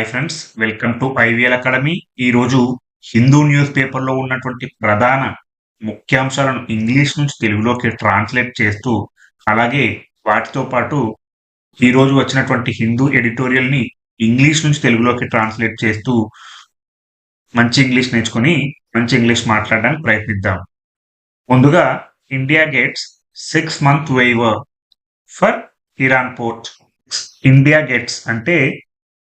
Hi friends welcome to IVL academy ఈరోజు Hindu news పేపర్లో ఉన్నటువంటి ప్రధాన ముఖ్యాంశాలను ఇంగ్లీష్ నుంచి తెలుగులోకి ట్రాన్స్లేట్ చేస్తూ అలాగే వాటితో పాటు ఈరోజు వచ్చినటువంటి హిందూ ఎడిటోరియల్ని ఇంగ్లీష్ నుంచి తెలుగులోకి ట్రాన్స్లేట్ చేస్తూ మంచి ఇంగ్లీష్ నేర్చుకుని మంచి ఇంగ్లీష్ మాట్లాడడానికి ప్రయత్నిద్దాం. ముందుగా India gates six month waiver for Iran port India gates అంటే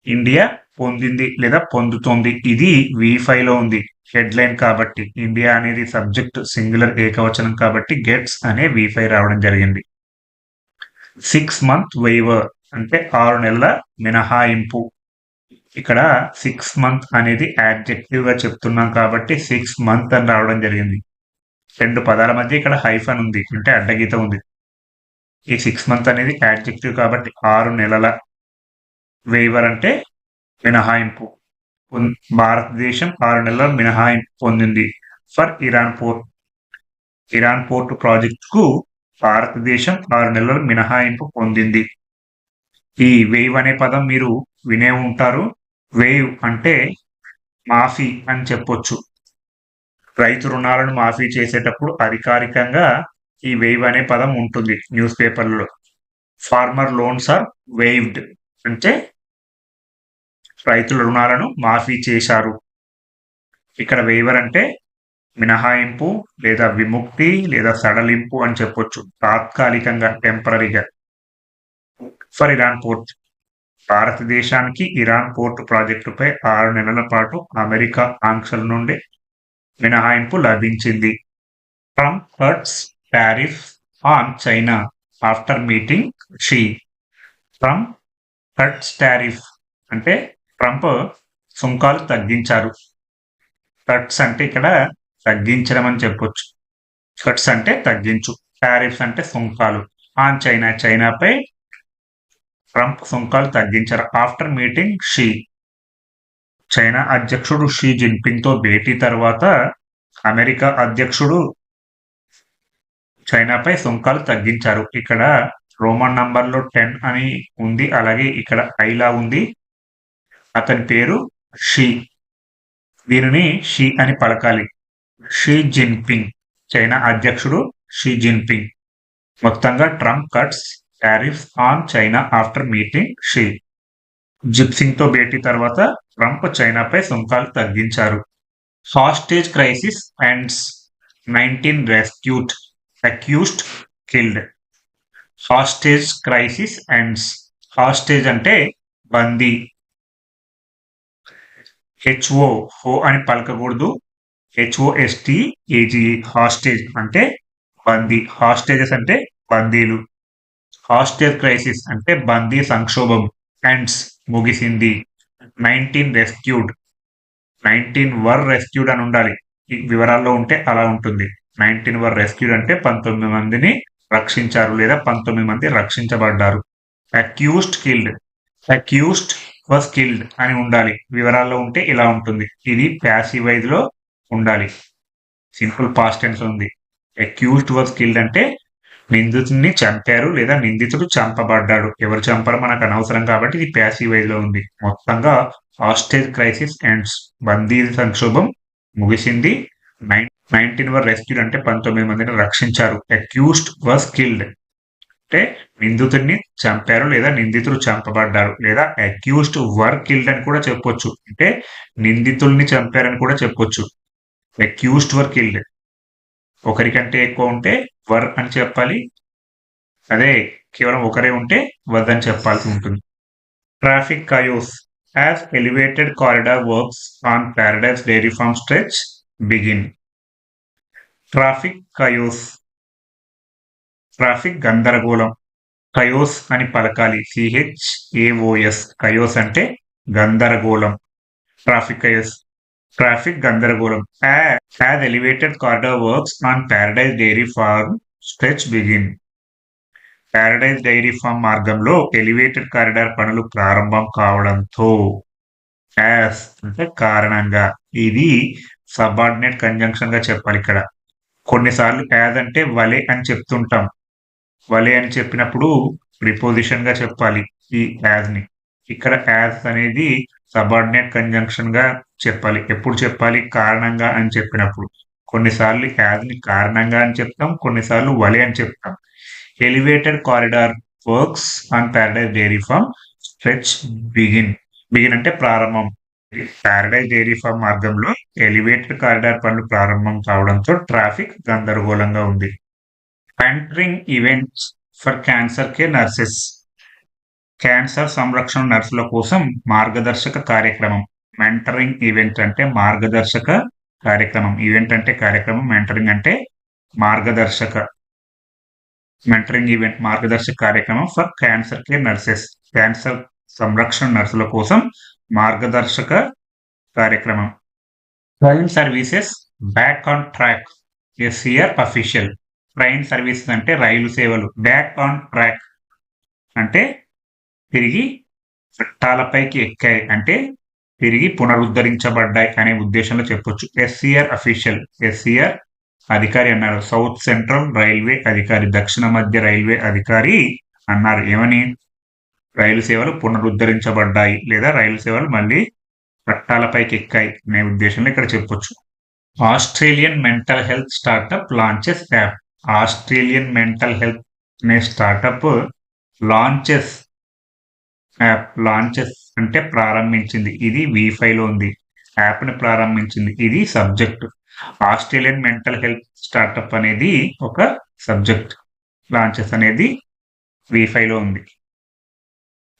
ఇండియా పొందింది లేదా పొందుతోంది. ఇది వి ఫైవ్లో ఉంది. హెడ్ లైన్ కాబట్టి. ఇండియా అనేది సబ్జెక్ట్ సింగులర్ ఏకవచనం కాబట్టి గెట్స్ అనే వి ఫైవ్ రావడం జరిగింది. సిక్స్ మంత్ వేవర్ అంటే ఆరు నెలల మినహాయింపు. ఇక్కడ సిక్స్ మంత్ అనేది యాడ్జెక్టివ్గా చెప్తున్నాం కాబట్టి సిక్స్ మంత్ అని రావడం జరిగింది. రెండు పదాల మధ్య ఇక్కడ హైఫన్ ఉంది. అంటే అడ్డగీత ఉంది. ఈ సిక్స్ మంత్ అనేది యాడ్జెక్టివ్ కాబట్టి ఆరు నెలల వేవర్ అంటే మినహాయింపు భారతదేశం ఆరు నెలల మినహాయింపు పొందింది. For Iran port Iran port ప్రాజెక్టుకు భారతదేశం ఆరు నెలల మినహాయింపు పొందింది. ఈ వేవ్ అనే పదం మీరు వినే ఉంటారు. వేవ్ అంటే మాఫీ అని చెప్పొచ్చు. రైతు రుణాలను మాఫీ చేసేటప్పుడు అధికారికంగా ఈ వేవ్ అనే పదం ఉంటుంది న్యూస్ పేపర్లో. ఫార్మర్ లోన్స్ ఆర్ వేవ్డ్ అంటే రైతుల రుణాలను మాఫీ చేశారు. ఇక్కడ వేవర్ అంటే మినహాయింపు లేదా విముక్తి లేదా సడలింపు అని చెప్పొచ్చు. తాత్కాలికంగా టెంపరీగా. ఫర్ ఇరాన్ పోర్ట్ భారతదేశానికి ఇరాన్ పోర్ట్ ప్రాజెక్టుపై ఆరు నెలల పాటు అమెరికా ఆంక్షల నుండి మినహాయింపు లభించింది. Trump hurts tariff on China after meeting Xi. Trump hurts tariff అంటే ట్రంప్ సుంకాలు తగ్గించారు. కట్స్ అంటే ఇక్కడ తగ్గించడం అని చెప్పొచ్చు. కట్స్ అంటే తగ్గించు. టారిఫ్స్ అంటే సుంకాలు. ఆన్ చైనా చైనాపై ట్రంప్ సుంకాలు తగ్గించారు. ఆఫ్టర్ మీటింగ్ షీ చైనా అధ్యక్షుడు షీ జిన్పింగ్తో భేటీ తర్వాత అమెరికా అధ్యక్షుడు చైనాపై సుంకాలు తగ్గించారు. ఇక్కడ రోమన్ నంబర్లో టెన్ అని ఉంది. అలాగే ఇక్కడ ఐలా ఉంది. అతని పేరు షీ. దీనిని షీ అని పలకాలి. Xi Jinping. చైనా అధ్యక్షుడు షీ జిన్పింగ్. మొత్తంగా Trump cuts tariffs on China after meeting Xi. జిప్సింగ్తో భేటీ తర్వాత ట్రంప్ చైనాపై సుంకాలు తగ్గించారు. Hostage crisis ends nineteen rescued accused killed. Hostage crisis ends. Hostage అంటే బందీ. హెచ్ఓ హో అని పలకకూడదు. హెచ్ఓఎస్టి ఏజీ హాస్టేజ్ అంటే బందీ హాస్టేజెస్ అంటే బందీలు. హాస్టేజ్ క్రైసిస్ అంటే బందీ సంక్షోభం. ఎండ్స్ ముగిసింది. Nineteen rescued nineteen were rescued అని ఉండాలి. ఈ వివరాల్లో ఉంటే అలా ఉంటుంది. నైన్టీన్ వర్ రెస్క్యూడ్ అంటే పంతొమ్మిది మందిని రక్షించారు లేదా పంతొమ్మిది మంది రక్షించబడ్డారు. Accused killed accused was killed అని ఉండాలి. వివరాల్లో ఉంటే ఇలా ఉంటుంది. ఇది ప్యాసివైజ్లో ఉండాలి. సింపుల్ పాస్ట్ టెన్స్ ఉంది. అక్యూజ్డ్ వాస్ కిల్డ్ అంటే నిందితుడిని చంపారు లేదా నిందితుడు చంపబడ్డాడు. ఎవరు చంపారో మనకు అనవసరం కాబట్టి ఇది ప్యాసివైజ్లో ఉంది. మొత్తంగా హాస్టేజ్ క్రైసిస్ ఎండ్స్ బందీ సంక్షోభం ముగిసింది. నైన్ నైన్టీన్ వర్ రెస్క్యూడ్ అంటే పంతొమ్మిది మందిని రక్షించారు. అక్యూస్డ్ వాస్ కిల్డ్ అంటే నిందితుడిని చంపారు లేదా నిందితుడు చంపబడ్డారు లేదా అక్యూస్డ్ వర్ కిల్డ్ అని కూడా చెప్పొచ్చు. అంటే నిందితుల్ని చంపారని కూడా చెప్పొచ్చు. అక్యూస్డ్ వర్ కిల్డ్ ఒకరికంటే ఎక్కువ ఉంటే వర్ అని చెప్పాలి. అదే కేవలం ఒకరే ఉంటే వర్ అని చెప్పాల్సి ఉంటుంది. Traffic chaos as elevated corridor works on Paradise dairy farm stretch begin traffic chaos traffic గందరగోళం. కయోస్ అని పలకాలి. సిహెచ్ ఏఓఎస్ కయోస్ అంటే గందరగోళం. Traffic chaos. ట్రాఫిక్ గందరగోళం. Has elevated corridor works on Paradise dairy farm stretch begin Paradise dairy farm మార్గంలో elevated corridor పనులు ప్రారంభం కావడంతో యాస్ అంటే కారణంగా. ఇది సబార్డినేట్ కంజంక్షన్గా చెప్పాలి ఇక్కడ. కొన్నిసార్లు యాజ్ అంటే వలే అని చెప్తుంటాం. వలే అని చెప్పినప్పుడు ప్రిపోజిషన్గా చెప్పాలి ఈ యాజ్ని. ఇక్కడ యాజ్ అనేది సబార్డినేట్ కంజంక్షన్గా చెప్పాలి. ఎప్పుడు చెప్పాలి? కారణంగా అని చెప్పినప్పుడు. కొన్నిసార్లు యాజ్ని కారణంగా అని చెప్తాం కొన్నిసార్లు వలి అని చెప్తాం. Elevated corridor works on Paradise dairy farm stretch begin begin అంటే ప్రారంభం. ప్యారడైజ్ డైరీ ఫార్మ్ మార్గంలో ఎలివేటెడ్ కారిడార్ పనులు ప్రారంభం కావడంతో ట్రాఫిక్ గందరగోళంగా ఉంది. Entering events for cancer care nurses cancer సంరక్షణ నర్సుల కోసం మార్గదర్శక కార్యక్రమం. మెంటరింగ్ ఈవెంట్ అంటే మార్గదర్శక కార్యక్రమం. ఈవెంట్ అంటే కార్యక్రమం మెంటరింగ్ అంటే మార్గదర్శక. మెంటరింగ్ ఈవెంట్ మార్గదర్శక కార్యక్రమం for cancer care nurses cancer సంరక్షణ నర్సుల కోసం మార్గదర్శక కార్యక్రమం. Train services back on track SER official train services అంటే రైలు సేవలు. బ్యాక్ ఆన్ ట్రాక్ అంటే తిరిగి చట్టాలపైకి ఎక్కాయి. అంటే తిరిగి పునరుద్ధరించబడ్డాయి అనే ఉద్దేశంలో చెప్పొచ్చు. SCR official. ఎస్సీఆర్ అధికారి అన్నారు. సౌత్ సెంట్రల్ రైల్వే అధికారి దక్షిణ మధ్య రైల్వే అధికారి అన్నారు. ఏమని? రైలు సేవలు పునరుద్ధరించబడ్డాయి లేదా రైలు సేవలు మళ్ళీ పట్టాలపైకి ఎక్కాయి అనే ఉద్దేశంలో ఇక్కడ చెప్పొచ్చు. Australian mental health startup launches app. Australian mental health అనే స్టార్టప్ లాంచెస్ యాప్ లాంచెస్ అంటే ప్రారంభించింది. ఇది వీఫైలో ఉంది. యాప్ని ప్రారంభించింది. ఇది subject. Australian mental health startup అనేది ఒక సబ్జెక్ట్. లాంచెస్ అనేది వీఫైలో ఉంది.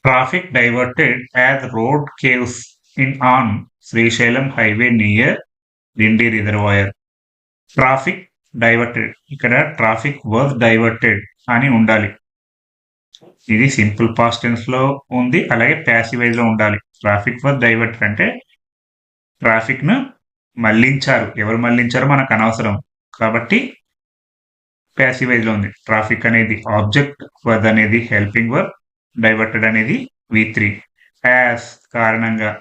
Traffic diverted as road caves in on Srisailam highway near Dindi reservoir. Traffic diverted ఇక్కడ ట్రాఫిక్ వర్క్ డైవర్టెడ్ అని ఉండాలి. ఇది సింపుల్ పాస్ట్ టెన్స్లో ఉంది అలాగే ప్యాసివైజ్లో ఉండాలి. ట్రాఫిక్ వర్క్ డైవర్టెడ్ అంటే ట్రాఫిక్ను మళ్ళించారు. ఎవరు మళ్ళించారో మనకు అనవసరం. కాబట్టి ప్యాసివైజ్లో ఉంది. ట్రాఫిక్ అనేది ఆబ్జెక్ట్ వర్డ్ అనేది హెల్పింగ్ వర్క్ డైవర్టెడ్ అనేది వి త్రీ యాజ్ కారణంగా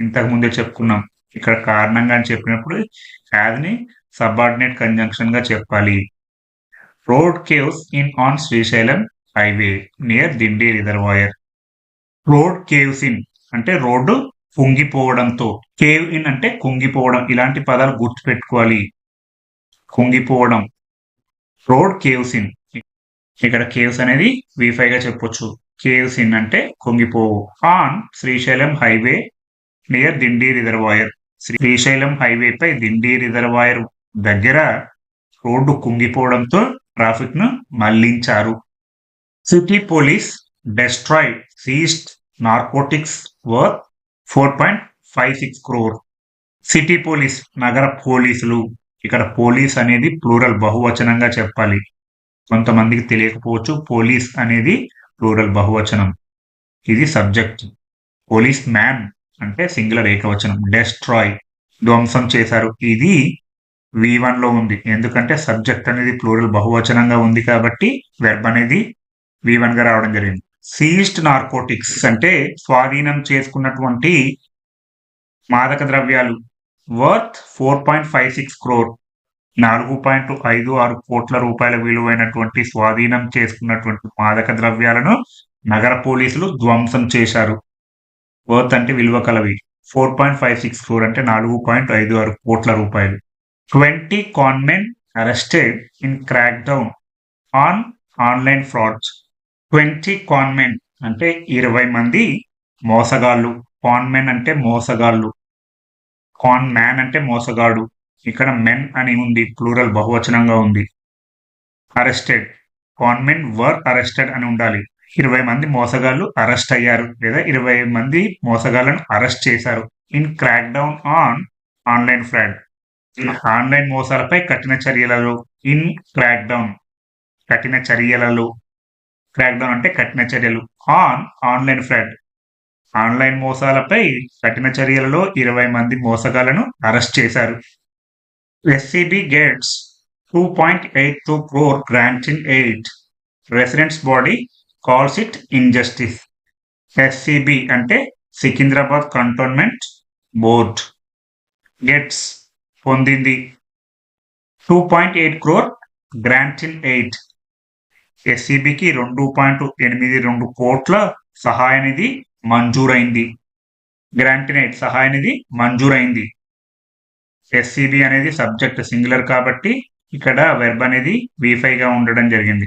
ఇంతకు ముందే చెప్పుకున్నాం. ఇక్కడ కారణంగా అని చెప్పినప్పుడు యాజ్ని సబార్డినేట్ కంజంక్షన్గా చెప్పాలి. Road caves in on Srisailam highway near Dindi reservoir. Road caves in అంటే రోడ్డు కుంగిపోవడంతో కేవ్ ఇన్ అంటే కుంగిపోవడం ఇలాంటి పదాలు గుర్తుపెట్టుకోవాలి. కుంగిపోవడం. Road caves in. ఇక్కడ కేవ్స్ అనేది వీఫై గా చెప్పొచ్చు. కేవ్స్ ఇన్ అంటే కుంగిపోవు. On Srisailam highway near Dindi reservoir. Srisailam highway pi Dindi reservoir దగ్గర రోడ్డు కుంగిపోవడంతో ట్రాఫిక్ను మళ్ళించారు. City police destroy seized narcotics worth four point five six crore. City police నగర పోలీసులు. ఇక్కడ పోలీస్ అనేది ప్లూరల్ బహువచనంగా చెప్పాలి. కొంతమందికి తెలియకపోవచ్చు పోలీస్ అనేది ప్లూరల్ బహువచనం. ఇది సబ్జెక్ట్. పోలీస్ మ్యాన్ అంటే సింగులర్ ఏకవచనం. డెస్ట్రాయ్ ధ్వంసం చేశారు. ఇది వి వన్లో ఉంది. ఎందుకంటే సబ్జెక్ట్ అనేది ప్లూరల్ బహువచనంగా ఉంది కాబట్టి వెర్బ్ అనేది వి వన్గా రావడం జరిగింది. సీజ్డ్ నార్కోటిక్స్ అంటే స్వాధీనం చేసుకున్నటువంటి మాదక ద్రవ్యాలు. Worth four point five six crore నాలుగు పాయింట్ ఐదు ఆరు కోట్ల రూపాయల విలువైనటువంటి స్వాధీనం చేసుకున్నటువంటి మాదక ద్రవ్యాలను నగర పోలీసులు ధ్వంసం చేశారు. వర్త్ అంటే విలువ కలవి. Four point five six crore అంటే నాలుగు పాయింట్ ఐదు ఆరు కోట్ల రూపాయలు. Twenty conmen arrested in crack down on online frauds twenty conmen అంటే ఇరవై మంది మోసగాళ్ళు. కాన్మెన్ అంటే మోసగాళ్ళు. కాన్ మ్యాన్ అంటే మోసగాడు. ఇక్కడ మెన్ అని ఉంది ప్లూరల్ బహువచనంగా ఉంది. అరెస్టెడ్ కాన్మెన్ వర్ అరెస్టెడ్ అని ఉండాలి. ఇరవై మంది మోసగాళ్ళు అరెస్ట్ అయ్యారు లేదా ఇరవై మంది మోసగాళ్ళను అరెస్ట్ చేశారు. In crack down on online fraud online మోసాలపై కఠిన చర్యలలో ఇన్ క్రాక్ డౌన్ కఠిన చర్యలలో. క్రాక్ డౌన్ అంటే కఠిన చర్యలు. ఆన్ ఆన్లైన్ ఫ్రాడ్ ఆన్లైన్ మోసాలపై కఠిన చర్యలలో ఇరవై మంది మోసగాళ్ళను అరెస్ట్ చేశారు. SCB gets two point eight two crore grant in aid residents body calls it injustice SCB అంటే సికింద్రాబాద్ కంటోన్మెంట్ బోర్డ్ గెట్స్ పొందింది. Two point eight crore grant in aid ఎస్సిబికి రెండు పాయింట్ ఎనిమిది రెండు కోట్ల సహాయ నిధి మంజూరైంది. గ్రాంటినైట్ సహాయ నిధి మంజూరైంది. ఎస్సిబి అనేది సబ్జెక్ట్ సింగులర్ కాబట్టి ఇక్కడ వెర్బ్ అనేది వీఫైగా ఉండడం జరిగింది.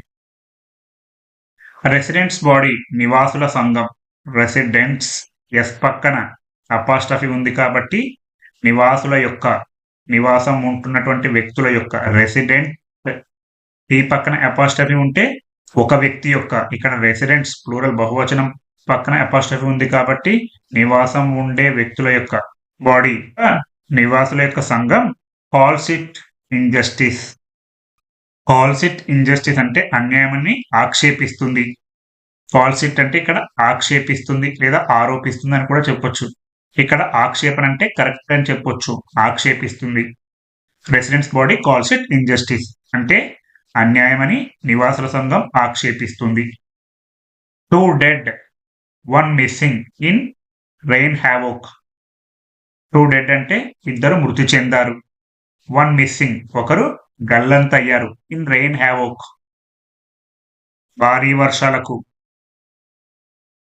రెసిడెంట్స్ బాడీ నివాసుల సంఘం రెసిడెంట్స్ ఎస్ పక్కన అపాస్టఫీ ఉంది కాబట్టి నివాసుల యొక్క నివాసం ఉంటున్నటువంటి వ్యక్తుల యొక్క రెసిడెంట్ ఈ పక్కన అపాస్టఫీ ఉంటే ఒక వ్యక్తి యొక్క ఇక్కడ రెసిడెంట్స్ ప్లూరల్ బహువచనం పక్కన అపాస్టఫీ ఉంది కాబట్టి నివాసం ఉండే వ్యక్తుల యొక్క బాడీ నివాసుల యొక్క సంఘం calls it injustice calls it injustice అంటే అన్యాయమని ఆక్షేపిస్తుంది. కాల్స్ ఇట్ అంటే ఇక్కడ ఆక్షేపిస్తుంది లేదా ఆరోపిస్తుంది అని కూడా చెప్పొచ్చు. ఇక్కడ ఆక్షేపణ అంటే కరెక్ట్ అని చెప్పొచ్చు. ఆక్షేపిస్తుంది. Residents body calls it injustice అంటే అన్యాయమని నివాసుల సంఘం ఆక్షేపిస్తుంది. Two dead one missing in rain havoc two dead అంటే ఇద్దరు మృతి చెందారు. వన్ మిస్సింగ్ ఒకరు గల్లంతయ్యారు ఇన్ రెయిన్ హ్యావోక్ భారీ వర్షాలకు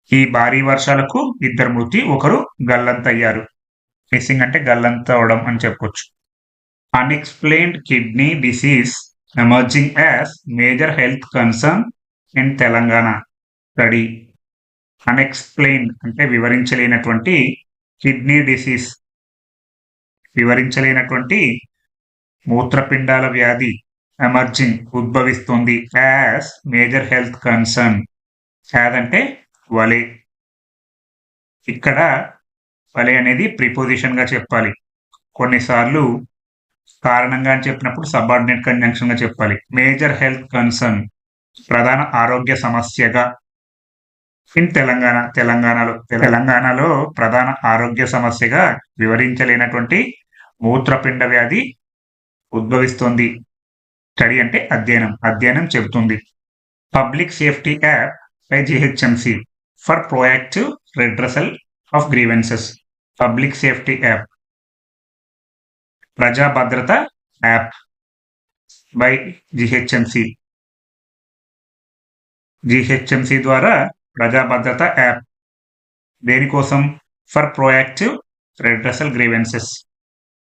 ఈ భారీ వర్షాలకు ఇద్దరు మృతి ఒకరు గల్లంతయ్యారు. మిస్సింగ్ అంటే గల్లంత అవడం అని చెప్పొచ్చు. Unexplained kidney disease emerging as major health concern in Telangana. Study unexplained అంటే వివరించలేనటువంటి కిడ్నీ డిసీజ్ వివరించలేనటువంటి మూత్రపిండాల వ్యాధి emerging ఉద్భవిస్తుంది as major health concern as అంటే వలే. ఇక్కడ వలే అనేది ప్రిపోజిషన్గా చెప్పాలి. కొన్నిసార్లు కారణంగా అని చెప్పినప్పుడు సబార్డినేట్ కంజంక్షన్గా చెప్పాలి. మేజర్ హెల్త్ కన్సర్న్ ప్రధాన ఆరోగ్య సమస్యగా. ఇన్ తెలంగాణ తెలంగాణలో తెలంగాణలో ప్రధాన ఆరోగ్య సమస్యగా వివరించలేనటువంటి మూత్రపిండ వ్యాధి ఉద్భవిస్తోంది. స్టడీ అంటే అధ్యయనం అధ్యయనం చెబుతుంది. Public safety app by GHMC for proactive redressal of grievances public safety app ప్రజా భద్రత యాప్ బై జిహెచ్ఎంసి జిహెచ్ఎంసి ద్వారా ప్రజా భద్రత యాప్ దేనికోసం ఫర్ ప్రోయాక్టివ్ రెడ్రసల్ గ్రీవెన్సెస్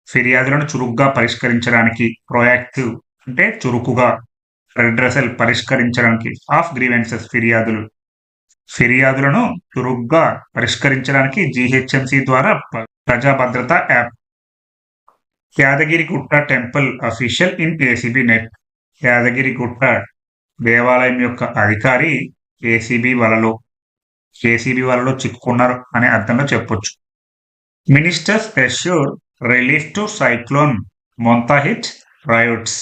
ఫిర్యాదులను చురుగ్గా పరిష్కరించడానికి. ప్రోయాక్టివ్ అంటే చురుకుగా. రెడ్రసల్ పరిష్కరించడానికి. ఆఫ్ గ్రీవెన్సెస్ ఫిర్యాదులు. ఫిర్యాదులను చురుగ్గా పరిష్కరించడానికి జిహెచ్ఎంసి ద్వారా ప్రజా భద్రత app. Yadagirigutta temple official in ACB net. Yadagirigutta దేవాలయం యొక్క అధికారి ఏసీబీ వలలో ఏసీబీ వలలో చిక్కుకున్నారు అనే అర్థంలో చెప్పొచ్చు. Ministers assure relief to cyclone Montha hit ryots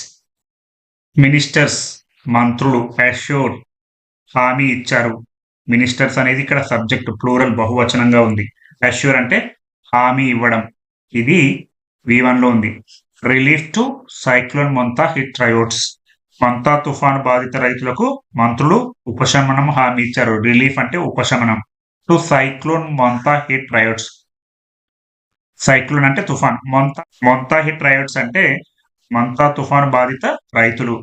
ministers మంత్రులు అష్యూర్ హామీ ఇచ్చారు. మినిస్టర్స్ అనేది ఇక్కడ సబ్జెక్ట్ ప్లూరల్ బహువచనంగా ఉంది. అష్యూర్ అంటే హామీ ఇవ్వడం. ఇది వి లో ఉంది. Relief to cyclone Montha hit ryots Montha తుఫాను బాధిత రైతులకు మంత్రులు ఉపశమనం హామీ ఇచ్చారు. రిలీఫ్ అంటే ఉపశమనం. To cyclone Montha hit ryots cyclone అంటే తుఫాన్. మొంత మొంతా హిట్ రయోట్స్ అంటే మంతా తుఫాను బాధిత రైతులు.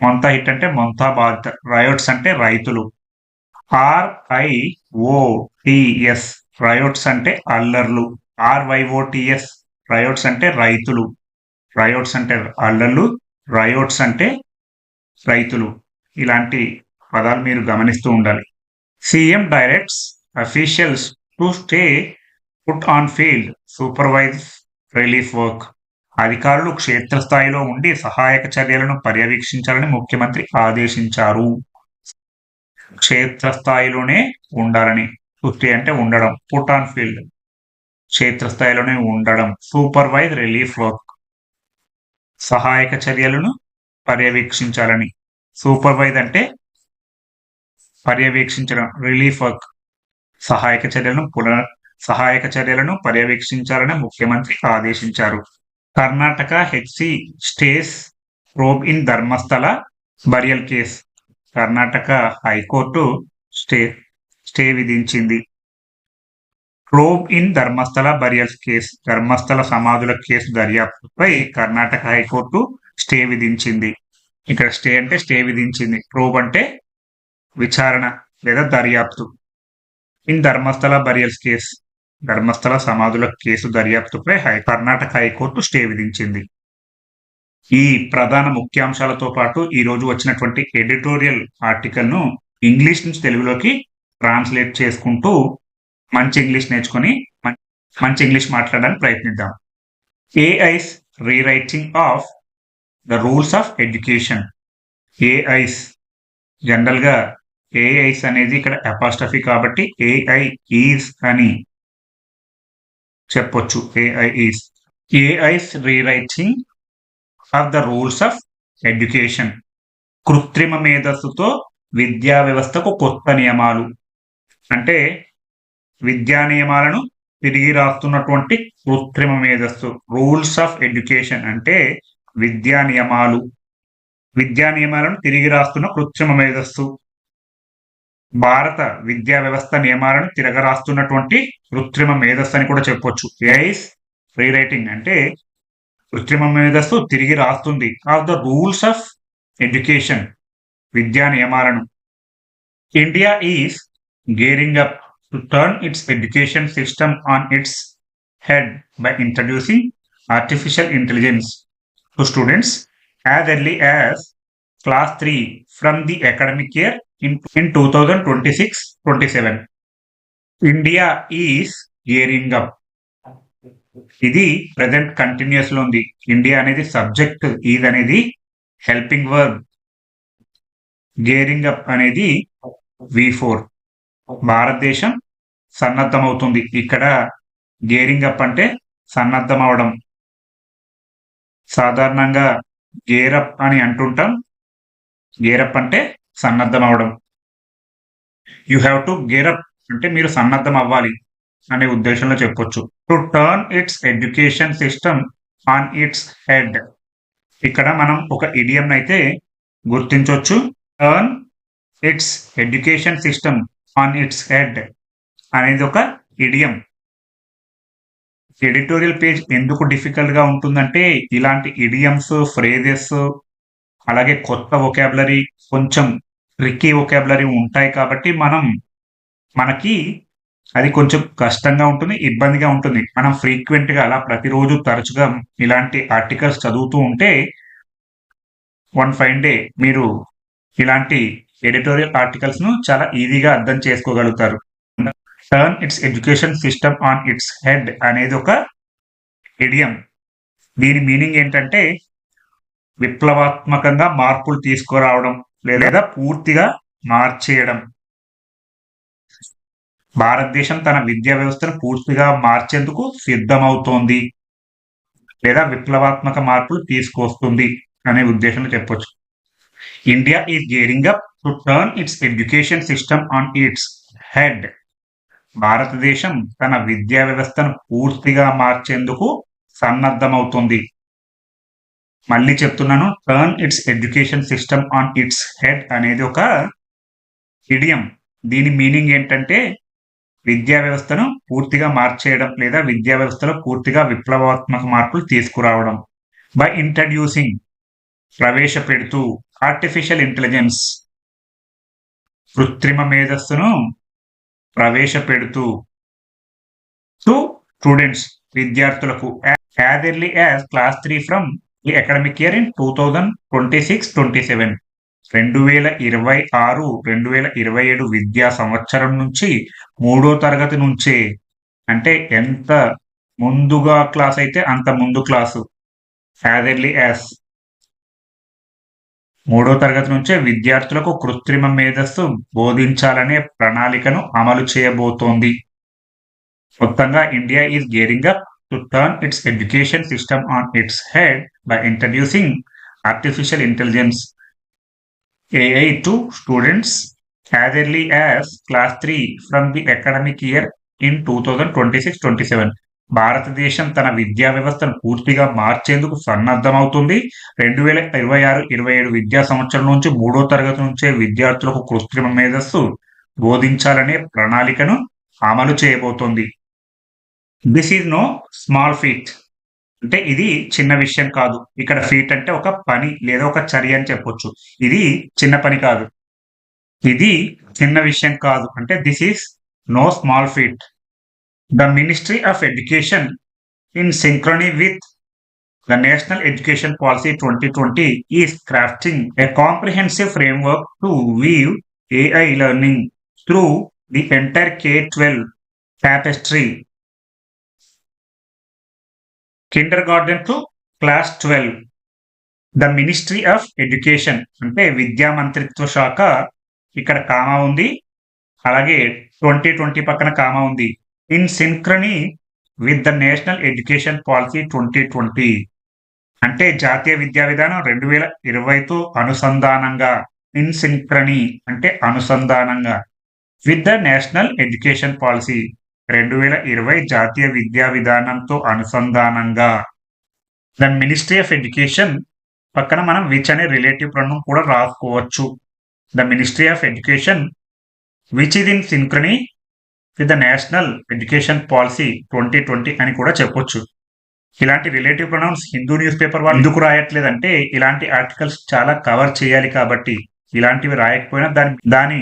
మొంతా హిట్ అంటే మొంతా బాధిత రయోట్స్ అంటే రైతులు. ఆర్ఐఓటిఎస్ రయోట్స్ అంటే అల్లర్లు. ఆర్వైఓటిఎస్ రయోట్స్ అంటే రైతులు. రయోట్స్ అంటే అల్లర్లు. రయోట్స్ అంటే రైతులు. ఇలాంటి పదాలు మీరు గమనిస్తూ ఉండాలి. CM directs officials to stay put on field supervise relief work. అధికారులు క్షేత్రస్థాయిలో ఉండి సహాయక చర్యలను పర్యవేక్షించాలని ముఖ్యమంత్రి ఆదేశించారు. క్షేత్రస్థాయిలోనే ఉండాలని సృష్టి అంటే ఉండడం పుట్ ఆన్ ఫీల్డ్. క్షేత్రస్థాయిలోనే ఉండడం సూపర్వైజ్ రిలీఫ్ వర్క్ సహాయక చర్యలను పర్యవేక్షించాలని. సూపర్వైజ్ అంటే పర్యవేక్షించడం రిలీఫ్ వర్క్ సహాయక చర్యలను పునర్ సహాయక చర్యలను పర్యవేక్షించాలని ముఖ్యమంత్రి ఆదేశించారు. Karnataka HC stays probe in Dharmasthala burial case. Karnataka high court stay stay విధించింది. Probe in Dharmasthala burials case Dharmasthala సమాధుల కేసు దర్యాప్తుపై కర్ణాటక హైకోర్టు స్టే విధించింది. ఇక్కడ స్టే అంటే స్టే విధించింది. ప్రోబ్ అంటే విచారణ లేదా దర్యాప్తు. In Dharmasthala burials case Dharmasthala సమాధుల case దర్యాప్తుపై high Karnataka high court stay విధించింది. ఈ ప్రధాన ముఖ్యాంశాలతో పాటు ఈ రోజు వచ్చినటువంటి ఎడిటోరియల్ ఆర్టికల్ను ఇంగ్లీష్ నుంచి తెలుగులోకి ట్రాన్స్లేట్ చేసుకుంటూ మంచి ఇంగ్లీష్ నేర్చుకొని మంచి ఇంగ్లీష్ మాట్లాడడానికి ప్రయత్నిద్దాం. AI's rewriting of the rules of education AI's జనరల్గా ఏఐస్ అనేది ఇక్కడ అపాస్టఫీ కాబట్టి ఏఐ ఈస్ అని చెప్పొచ్చు. AI is AI's rewriting are the rules of education. కృత్రిమ మేధస్సుతో విద్యా వ్యవస్థకు కొత్త నియమాలు. అంటే విద్యా నియమాలను తిరిగి రాస్తున్నటువంటి కృత్రిమ మేధస్సు. రూల్స్ ఆఫ్ ఎడ్యుకేషన్ అంటే విద్యా నియమాలు. విద్యా నియమాలను తిరిగి రాస్తున్న కృత్రిమ మేధస్సు. భారత విద్యా వ్యవస్థ నియమాలను తిరగరాస్తున్నటువంటి కృత్రిమ మేధస్సు అని కూడా చెప్పొచ్చు. ఏఐస్ రీరైటింగ్ అంటే కృత్రిమ మేధస్సు తిరిగి రాస్తుంది of the rules of education విద్యా నియమాలను India is gearing up to turn its education system on its head by introducing artificial intelligence to students as early as class three from the academic year in two thousand twenty six twenty seven India is gearing up ఇది present కంటిన్యూస్లో ఉంది. India అనేది subject is అనేది helping verb gearing up అనేది V four భారతదేశం సన్నద్ధమవుతుంది ఇక్కడ gearing up అంటే సన్నద్ధం అవడం సాధారణంగా గేరప్ అని అంటుంటాం గేరప్ అంటే సన్నద్ధం అవడం యు హ్యావ్ టు గేరప్ అంటే మీరు సన్నద్ధం అవ్వాలి అనే ఉద్దేశంలో చెప్పొచ్చు. To turn its education system on its head ఇక్కడ మనం ఒక ఇడియం అయితే గుర్తించవచ్చు turn its education system on its head అనేది ఒక ఇడియం ఎడిటోరియల్ పేజ్ ఎందుకు డిఫికల్ట్గా ఉంటుందంటే ఇలాంటి ఇడియమ్స్ ఫ్రేజెస్ అలాగే కొత్త ఒకాబులరీ కొంచెం ట్రిక్కీ ఒకాబులరీ ఉంటాయి కాబట్టి మనం మనకి అది కొంచెం కష్టంగా ఉంటుంది ఇబ్బందిగా ఉంటుంది. మనం ఫ్రీక్వెంట్గా అలా ప్రతిరోజు తరచుగా ఇలాంటి ఆర్టికల్స్ చదువుతూ ఉంటే వన్ ఫైన్ డే మీరు ఇలాంటి ఎడిటోరియల్ ఆర్టికల్స్ను చాలా ఈజీగా అర్థం చేసుకోగలుగుతారు. Turn its education system on its head అనేది ఒక ఇడియం. దీని మీనింగ్ ఏంటంటే విప్లవాత్మకంగా మార్పులు తీసుకురావడం లేదా పూర్తిగా మార్చేయడం. భారతదేశం తన విద్యా వ్యవస్థను పూర్తిగా మార్చేందుకు సిద్ధమవుతోంది లేదా విప్లవాత్మక మార్పులు తీసుకొస్తుంది అనే ఉద్దేశంలో చెప్పొచ్చు. India is gearing up to turn its education system on its head భారతదేశం తన విద్యా వ్యవస్థను పూర్తిగా మార్చేందుకు సన్నద్ధమవుతుంది. మళ్ళీ చెప్తున్నాను turn its education system on its head అనేది ఒక ఇడియం దీని మీనింగ్ ఏంటంటే విద్యా వ్యవస్థను పూర్తిగా మార్చేయడం లేదా విద్యా వ్యవస్థలో పూర్తిగా విప్లవాత్మక మార్పులు తీసుకురావడం. బై ఇంట్రడ్యూసింగ్ ప్రవేశపెడుతూ ఆర్టిఫిషియల్ ఇంటెలిజెన్స్ కృత్రిమ మేధస్సును ప్రవేశపెడుతూ టు స్టూడెంట్స్ విద్యార్థులకు as early as class three from ఈ academic year in two thousand twenty six twenty seven రెండు వేల ఇరవై ఆరు రెండు వేల ఇరవై ఏడు విద్యా సంవత్సరం నుంచి మూడో తరగతి నుంచే. అంటే ఎంత ముందుగా క్లాస్ అయితే అంత ముందు క్లాసు. యాజ్ ఎర్లీ యాజ్ మూడో తరగతి నుంచే విద్యార్థులకు కృత్రిమ మేధస్సు బోధించాలనే ప్రణాళికను అమలు చేయబోతోంది. మొత్తంగా India is gearing up to turn its education system on its head by introducing artificial intelligence AI to students as early as class 3 from the academic year in 2026-27. భారతదేశం తన విద్యా వ్యవస్థను పూర్తిగా మార్చేందుకు సన్నద్ధమవుతుంది. రెండు వేల ఇరవై ఆరు ఇరవై ఏడు విద్యా సంవత్సరం నుంచి మూడో తరగతి నుంచే విద్యార్థులకు కృత్రిమ మేధస్సు బోధించాలనే ప్రణాళికను అమలు చేయబోతోంది. This is no small feat అంటే ఇది చిన్న విషయం కాదు. ఇక్కడ ఫీట్ అంటే ఒక పని లేదా ఒక చర్య అని చెప్పొచ్చు. ఇది చిన్న పని కాదు. ఇది చిన్న విషయం కాదు. అంటే this is no small feat the ministry of education in synchrony with the national education policy twenty twenty is crafting a comprehensive framework to weave AI learning through the entire K twelve tapestry kindergarten to class twelve the ministry of education అంటే విద్యా మంత్రిత్వ శాఖ ఇక్కడ comma ఉంది. అలాగే twenty twenty పక్కన comma ఉంది. In synchrony with the national education policy twenty twenty అంటే జాతీయ విద్యా విధానం రెండు వేల ఇరవైతో అనుసంధానంగా. ఇన్ సింక్రనీ అంటే అనుసంధానంగా. With the national education policy రెండు వేల ఇరవై జాతీయ విద్యా విధానంతో అనుసంధానంగా. ద మినిస్ట్రీ ఆఫ్ ఎడ్యుకేషన్ పక్కన మనం విచ్ అనే రిలేటివ్ ప్రణం కూడా రాసుకోవచ్చు. The ministry of education which is in synchrony with the national education policy twenty twenty అని కూడా చెప్పొచ్చు. ఇలాంటి relative pronouns Hindu newspaper వాళ్ళు ఎందుకు రాయట్లేదంటే ఇలాంటి ఆర్టికల్స్ చాలా కవర్ చేయాలి కాబట్టి ఇలాంటివి రాయకపోయినా దాని దాని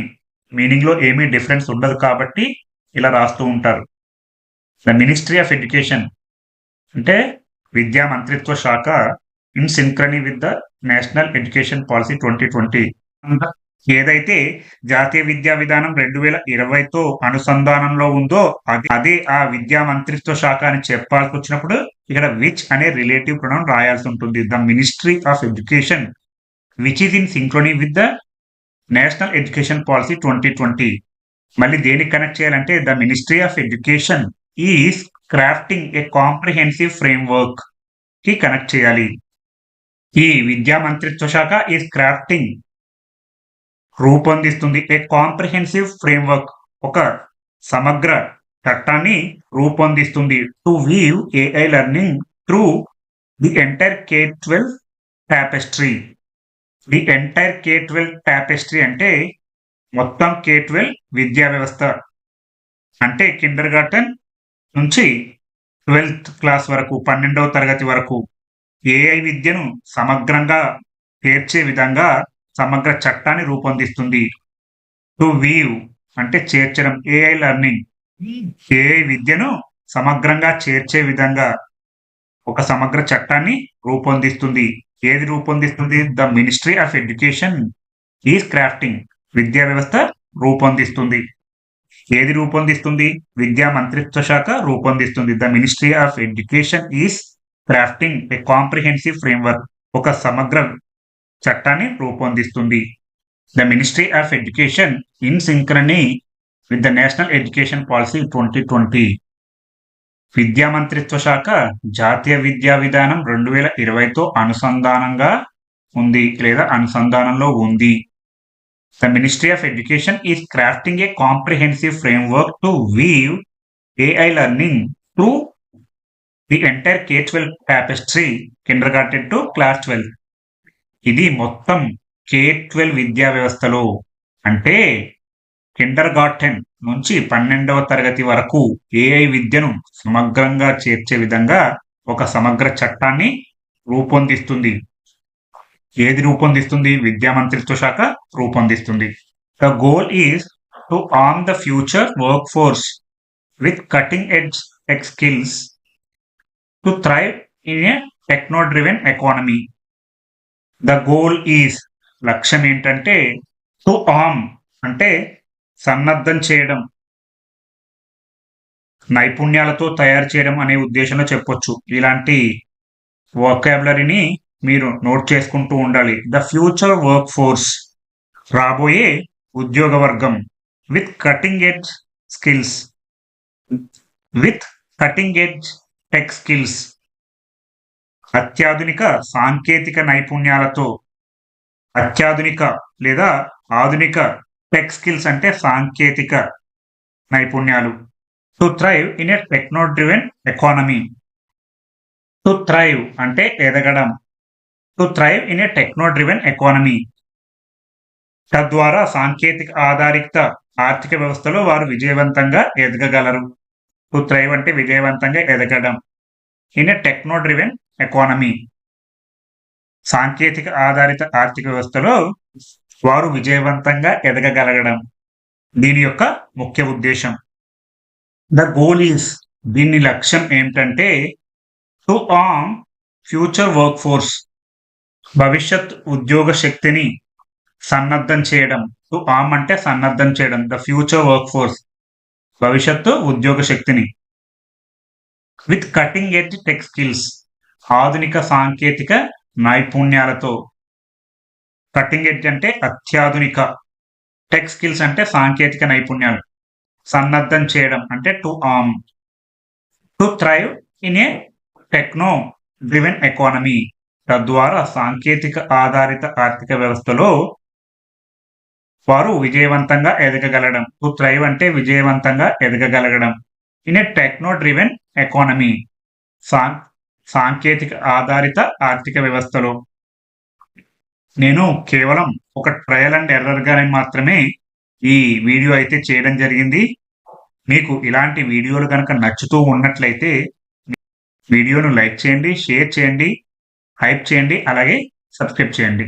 మీనింగ్లో ఏమీ డిఫరెన్స్ ఉండదు కాబట్టి ఇలా రాస్తూ ఉంటారు. ద మినిస్ట్రీ ఆఫ్ ఎడ్యుకేషన్ అంటే విద్యా మంత్రిత్వ శాఖ in synchrony with the national education policy twenty twenty ఏదైతే జాతీయ విద్యా విధానం రెండు వేల ఇరవైతో అనుసంధానంలో ఉందో అది అదే ఆ విద్యా మంత్రిత్వ శాఖ అని చెప్పాల్సి వచ్చినప్పుడు ఇక్కడ విచ్ అనే రిలేటివ్ ప్రొనౌన్ రాయాల్సి ఉంటుంది. The ministry of education which is in synchrony with the national education policy twenty twenty మళ్ళీ దేనికి కనెక్ట్ చేయాలంటే the ministry of education is crafting a comprehensive ఫ్రేమ్వర్క్కి connect చేయాలి. ఈ విద్యా మంత్రిత్వ శాఖ ఈస్ క్రాఫ్టింగ్ రూపొందిస్తుంది. ఏ కాంప్రిహెన్సివ్ ఫ్రేమ్వర్క్ ఒక సమగ్ర చట్టాన్ని రూపొందిస్తుంది. To weave AI learning through the entire K twelve tapestry the entire K twelve tapestry అంటే మొత్తం కే ట్వెల్వ్ విద్యా వ్యవస్థ అంటే కిండర్ గార్టెన్ నుంచి ట్వెల్త్ క్లాస్ వరకు పన్నెండవ తరగతి వరకు ఏఐ విద్యను సమగ్రంగా చేర్చే విధంగా సమగ్ర చట్టాన్ని రూపొందిస్తుంది. టు వీవ్ అంటే చేర్చడం ఏఐ లెర్నింగ్ ఏఐ విద్యను సమగ్రంగా చేర్చే విధంగా ఒక సమగ్ర చట్టాన్ని రూపొందిస్తుంది. ఏది రూపొందిస్తుంది? The ministry of education is crafting విద్యా వ్యవస్థ రూపొందిస్తుంది. ఏది రూపొందిస్తుంది? విద్యా మంత్రిత్వ శాఖ రూపొందిస్తుంది. The ministry of education is crafting a comprehensive framework. ఒక సమగ్ర చట్టాన్ని రూపొందిస్తుంది. The ministry of education in synchrony with the national education policy twenty twenty. విద్యా మంత్రిత్వ శాఖ జాతీయ విద్యా విధానం రెండు వేల ఇరవైతో అనుసంధానంగా ఉంది లేదా అనుసంధానంలో ఉంది. The ministry of education is crafting a comprehensive framework to weave AI learning to the entire K twelve tapestry kindergarten to class twelve ఇది మొత్తం కే ట్వెల్వ్ విద్యా వ్యవస్థలో అంటే కిండర్ గార్టెన్ నుంచి పన్నెండవ తరగతి వరకు ఏఐ విద్యను సమగ్రంగా చేర్చే విధంగా ఒక సమగ్ర చట్టాన్ని రూపొందిస్తుంది. ఏది రూపొందిస్తుంది? విద్యా మంత్రిత్వ శాఖ రూపొందిస్తుంది. The goal is to arm the future workforce with cutting edge tech skills to thrive in a techno driven economy the goal is లక్ష్యం ఏంటంటే టు ఆమ్ అంటే సన్నద్ధం చేయడం నైపుణ్యాలతో తయారు చేయడం అనే ఉద్దేశంలో చెప్పొచ్చు. ఇలాంటి వొకాబులరీని మీరు నోట్ చేసుకుంటూ ఉండాలి. ద ఫ్యూచర్ వర్క్ ఫోర్స్ రాబోయే ఉద్యోగ వర్గం with cutting edge skills with cutting edge tech skills అత్యాధునిక సాంకేతిక నైపుణ్యాలతో అత్యాధునిక లేదా ఆధునిక టెక్ స్కిల్స్ అంటే సాంకేతిక నైపుణ్యాలు. To thrive in a techno driven economy to thrive అంటే ఎదగడం. To thrive in a techno driven economy తద్వారా సాంకేతిక ఆధారిత ఆర్థిక వ్యవస్థలో వారు విజయవంతంగా ఎదగగలరు. టు థ్రైవ్ అంటే విజయవంతంగా ఎదగడం. In a techno driven economy సాంకేతిక ఆధారిత ఆర్థిక వ్యవస్థలో వారు విజయవంతంగా ఎదగగలగడం. దీని యొక్క ముఖ్య ఉద్దేశం. ద గోల్ ఈస్ దీని లక్ష్యం ఏంటంటే to arm future workforce భవిష్యత్ ఉద్యోగ శక్తిని సన్నద్ధం చేయడం. టు ఆమ్ అంటే సన్నద్ధం చేయడం. ద ఫ్యూచర్ వర్క్ ఫోర్స్ భవిష్యత్తు ఉద్యోగ శక్తిని. With cutting edge tech skills ఆధునిక సాంకేతిక నైపుణ్యాలతో. కటింగ్ ఎడ్జ్ అంటే అత్యాధునిక. టెక్ స్కిల్స్ అంటే సాంకేతిక నైపుణ్యాలు. సన్నద్ధం చేయడం అంటే to arm. To thrive in a techno driven economy. తద్వారా సాంకేతిక ఆధారిత ఆర్థిక వ్యవస్థలో వారు విజయవంతంగా ఎదగగలడం. టు థ్రైవ్ అంటే విజయవంతంగా ఎదగగలగడం. In a techno driven economy. సాం సాంకేతిక ఆధారిత ఆర్థిక వ్యవస్థలో. నేను కేవలం ఒక ట్రయల్ అండ్ ఎర్రర్ గానే మాత్రమే ఈ వీడియో అయితే చేయడం జరిగింది. మీకు ఇలాంటి వీడియోలు కనుక నచ్చుతూ ఉన్నట్లయితే వీడియోను లైక్ చేయండి షేర్ చేయండి. హైప్ చేయండి అలాగే సబ్స్క్రైబ్ చేయండి.